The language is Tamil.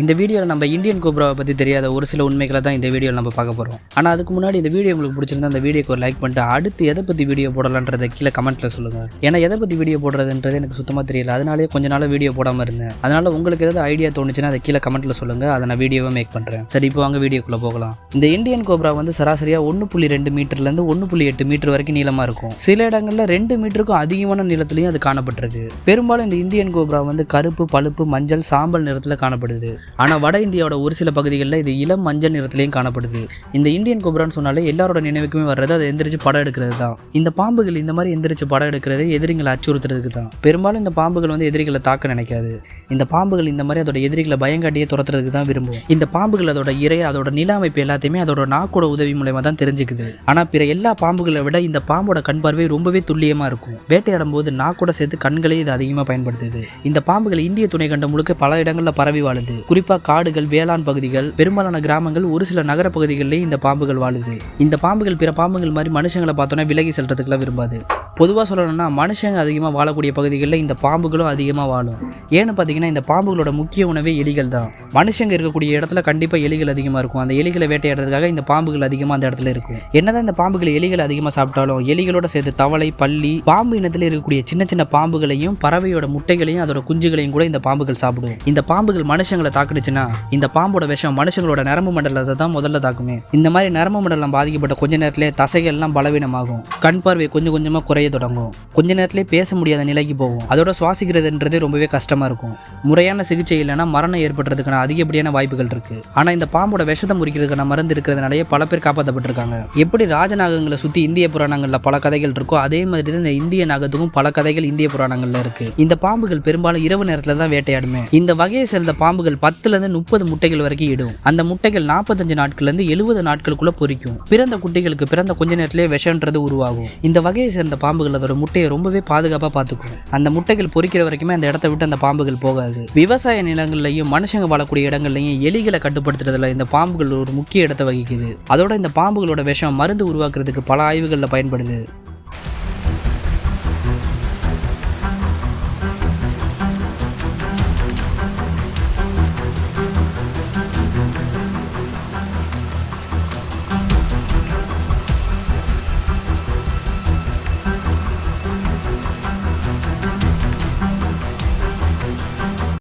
இந்த வீடியோவில் நம்ம இந்தியன் கோப்ராவை பற்றி தெரியாத ஒரு சில உண்மைகளை தான் இந்த வீடியோவில் நம்ம பார்க்க போகிறோம் ஆனால் அதுக்கு முன்னாடி இந்த வீடியோ உங்களுக்கு பிடிச்சிருந்தா அந்த வீடியோக்கு ஒரு லைக் பண்ணிட்டு அடுத்து எதை பற்றி வீடியோ போடலான்றதை கீழே கமெண்ட்டில் சொல்லுங்கள் ஏன்னா எதை பற்றி வீடியோ போடுறதுன்றது எனக்கு சுத்தமாக தெரியல. அதனாலே கொஞ்ச நாள் வீடியோ போடாமல் இருந்தேன். அதனால் உங்களுக்கு ஏதாவது ஐடியா தோணுச்சுன்னா அதை கீழே கமெண்ட்டில் சொல்லுங்கள் அதை நான் வீடியோவை மேக் பண்ணுறேன் சரி இப்போ வாங்க வீடியோக்குள்ளே போகலாம். இந்த இந்தியன் கோப்ரா வந்து சராசரியாக ஒன்று புள்ளி ரெண்டு மீட்டர்லேருந்து ஒன்று புள்ளி எட்டு மீட்டர் வரைக்கும் நீளமாக இருக்கும். சில இடங்களில் ரெண்டு மீட்டருக்கும் அதிகமான நீளத்துலையும் அது காணப்பட்டிருக்கு. பெரும்பாலும் இந்த இந்தியன் கோப்ரா வந்து கருப்பு பழுப்பு மஞ்சள் சாம்பல் நிறத்தில் காணப்படுது. ஆனால் வட இந்தியாவோட ஒரு சில பகுதிகளில் இது இளம் மஞ்சள் நிறத்துலையும் காணப்படுது. இந்த இந்தியன் கோபுரான்னு சொன்னாலே எல்லாரோட நினைவுக்குமே வர்றது அதை எந்திரிச்சு படம் எடுக்கிறது தான். இந்த பாம்புகள் இந்த மாதிரி எந்திரிச்சு படம் எடுக்கிறது எதிரிகளை அச்சுறுத்துறதுக்கு தான். பெரும்பாலும் இந்த பாம்புகள் வந்து எதிரிகளை தாக்க நினைக்காது. இந்த பாம்புகள் இந்த மாதிரி அதோட எதிரிகளை பயங்காட்டியே துரத்துறதுக்கு தான் விரும்பும் இந்த பாம்புகள் அதோட இறை அதோட நில அமைப்பு எல்லாத்தையுமே அதோட நாக்கோட உதவி மூலயமா தான் தெரிஞ்சுக்குது. ஆனால் பிற எல்லா பாம்புகளை விட இந்த பாம்போட கண் பார்வை ரொம்பவே துல்லியமாக இருக்கும். வேட்டையாடும் போது நாக்கோட சேர்த்து கண்களே இது அதிகமாக பயன்படுத்துது. இந்த பாம்புகள் இந்திய துணை கண்டம் முழுக்க பல இடங்களில் பரவி வாழுது. குறிப்பாக காடுகள் வேளாண் பகுதிகள் பெரும்பாலான கிராமங்கள் ஒரு சில நகர பகுதிகளிலேயும் இந்த பாம்புகள் வாழுது. இந்த பாம்புகள் பிற பாம்புகள் மாதிரி மனுஷங்களை பார்த்தோன்னா விலகி செல்றதுக்குலாம் விரும்பாது. பொதுவாக சொல்லணும்னா மனுஷங்க அதிகமாக வாழக்கூடிய பகுதிகளில் இந்த பாம்புகளும் அதிகமாக வாழும். ஏன்னு பார்த்தீங்கன்னா இந்த பாம்புகளோட முக்கிய உணவே எலிகள் தான். மனுஷங்க இருக்கக்கூடிய இடத்துல கண்டிப்பாக எலிகள் அதிகமாக இருக்கும். அந்த எலிகளை வேட்டையாடுறதுக்காக இந்த பாம்புகள் அதிகமாக அந்த இடத்துல இருக்கும். என்னதான் இந்த பாம்புகள் எலிகள் அதிகமாக சாப்பிட்டாலும் எலிகளோட சேர்த்து தவளை பள்ளி பாம்பு இனத்தில் இருக்கக்கூடிய சின்ன சின்ன பாம்புகளையும் பறவையோட முட்டைகளையும் அதோட குஞ்சுகளையும் கூட இந்த பாம்புகள் சாப்பிடும். இந்த பாம்புகள் மனுஷங்களை தாக்குனுச்சுன்னா இந்த பாம்போட விஷம் மனுஷங்களோட நரம்பு மண்டலத்தை தான் முதல்ல தாக்குமே. இந்த மாதிரி நரம்பு மண்டலம் பாதிக்கப்பட்ட கொஞ்ச நேரத்திலே தசைகள்லாம் பலவீனமாகும். கண் பார்வை கொஞ்சம் கொஞ்சமாக குறைய தொடங்கும். கொஞ்ச நேரத்திலே பேச முடியாத நிலைக்கு போகும். அதோட சுவாசிக்கிறதுன்றது ரொம்பவே கஷ்டமா இருக்கும். முறையான சிகிச்சை இல்லைன்னா மரணம் ஏற்படுறதுக்கான அதிகப்படியான வாய்ப்புகள் இருக்கு. ஆனா இந்த பாம்போட விஷத்தை முறிக்கிறதுக்கான மருந்து இருக்கிறதுனாலயே பல பேர் காப்பாற்றப்பட்டிருக்காங்க எப்படி ராஜநாகங்களை சுத்தி இந்திய புராணங்கள்ல பல கதைகள் இருக்கோ அதே மாதிரி இந்த இந்திய நாகத்துக்கும் பல கதைகள் இந்திய புராணங்கள்ல இருக்கு. இந்த பாம்புகள் பெரும்பாலும் இரவு நேரத்துல தான் வேட்டையாடுமே. இந்த வகையை சேர்ந்த பாம்புகள் பத்துல இருந்து முப்பது முட்டைகள் வரைக்கும் இடும். அந்த முட்டைகள் நாற்பத்தஞ்சு நாட்கள் இருந்து எழுபது நாட்களுக்குள்ள பொறிக்கும். பிறந்த குட்டிகளுக்கு பிறந்த கொஞ்ச நேரத்திலே விஷன்றது உருவாகும். இந்த வகையை சேர்ந்த பாம்பு பாம்புகள் அதோட முட்டையை ரொம்பவே பாதுகாப்பாக பார்த்துக்கும் அந்த முட்டைகள் பொறிக்கிற வரைக்குமே அந்த இடத்த விட்டு அந்த பாம்புகள் போகாது. விவசாய நிலங்கள்லையும் மனுஷங்க வாழக்கூடிய இடங்கள்லையும் எலிகளை கட்டுப்படுத்துறதுல இந்த பாம்புகள் ஒரு முக்கிய இடத்தை வகிக்குது. அதோட இந்த பாம்புகளோட விஷம் மருந்து உருவாக்குறதுக்கு பல ஆய்வுகளில் பயன்படுது.